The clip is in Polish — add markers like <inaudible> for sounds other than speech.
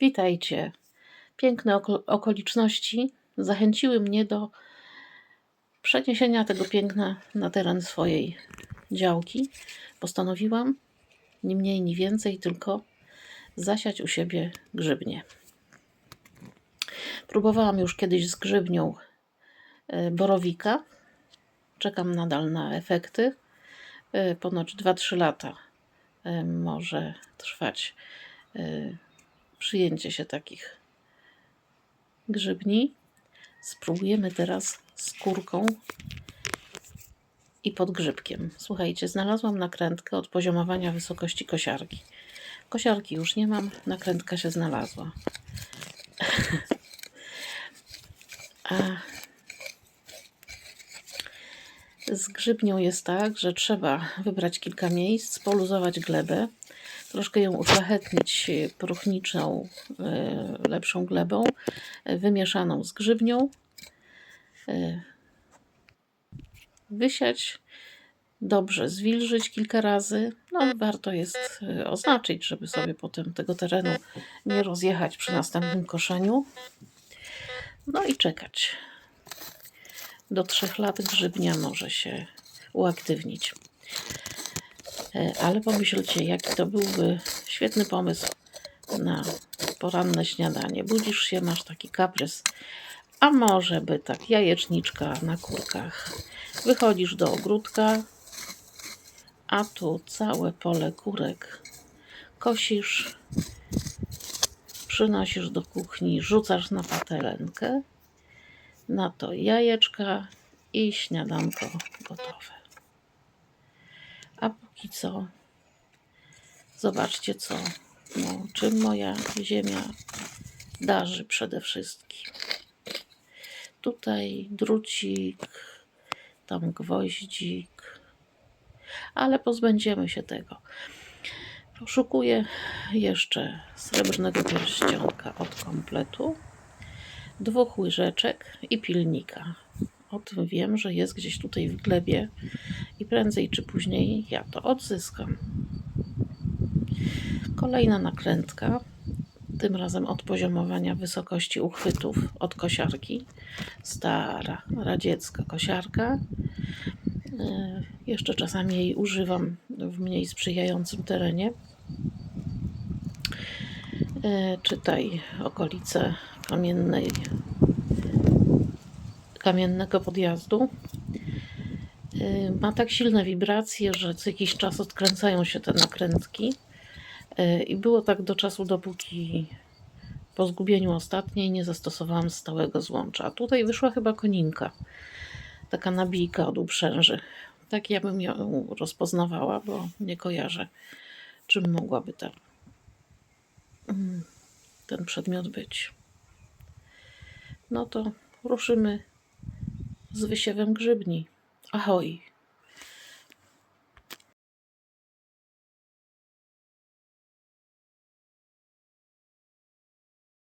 Witajcie. Piękne oko- okoliczności zachęciły mnie do przeniesienia tego piękna na teren swojej działki. Postanowiłam ni mniej, ni więcej, tylko zasiać u siebie grzybnie. Próbowałam już kiedyś z grzybnią e, borowika. Czekam nadal na efekty. E, Ponoć 2-3 lata e, może trwać przyjęcie się takich grzybni. Spróbujemy teraz skórką i podgrzybkiem. Słuchajcie, znalazłam nakrętkę od poziomowania wysokości kosiarki. Kosiarki już nie mam, nakrętka się znalazła. <laughs> A z grzybnią jest tak, że trzeba wybrać kilka miejsc, poluzować glebę, troszkę ją uszlachetnić próchniczą, e, lepszą glebą, e, wymieszaną z grzybnią, e, wysiać, dobrze zwilżyć kilka razy. No, warto jest e, oznaczyć, żeby sobie potem tego terenu nie rozjechać przy następnym koszeniu. No i czekać. Do trzech lat grzybnia może się uaktywnić. E, Ale pomyślcie, jaki to byłby świetny pomysł na poranne śniadanie. Budzisz się, masz taki kaprys, a może by tak jajeczniczka na kurkach. Wychodzisz do ogródka, a tu całe pole kurek. Kosisz, przynosisz do kuchni, rzucasz na patelenkę, na to jajeczka i śniadanko gotowe. A póki co, zobaczcie co, no, czym moja ziemia darzy przede wszystkim. Tutaj drucik, tam gwoździk, ale pozbędziemy się tego. Poszukuję jeszcze srebrnego pierścionka od kompletu, dwóch łyżeczek i pilnika. O tym wiem, że jest gdzieś tutaj w glebie i prędzej czy później ja to odzyskam. Kolejna nakrętka, tym razem od poziomowania wysokości uchwytów od kosiarki. Stara radziecka kosiarka. E, Jeszcze czasami jej używam w mniej sprzyjającym terenie. E, Czytaj okolice kamiennej, kamiennego podjazdu. E, Ma tak silne wibracje, że co jakiś czas odkręcają się te nakrętki. E, I było tak do czasu, dopóki po zgubieniu ostatniej nie zastosowałam stałego złącza. Tutaj wyszła chyba koninka. Taka nabijka od uprzęży. Tak ja bym ją rozpoznawała, bo nie kojarzę, czym mogłaby ta, mm, ten przedmiot być. No to ruszymy z wysiewem grzybni. Ahoj!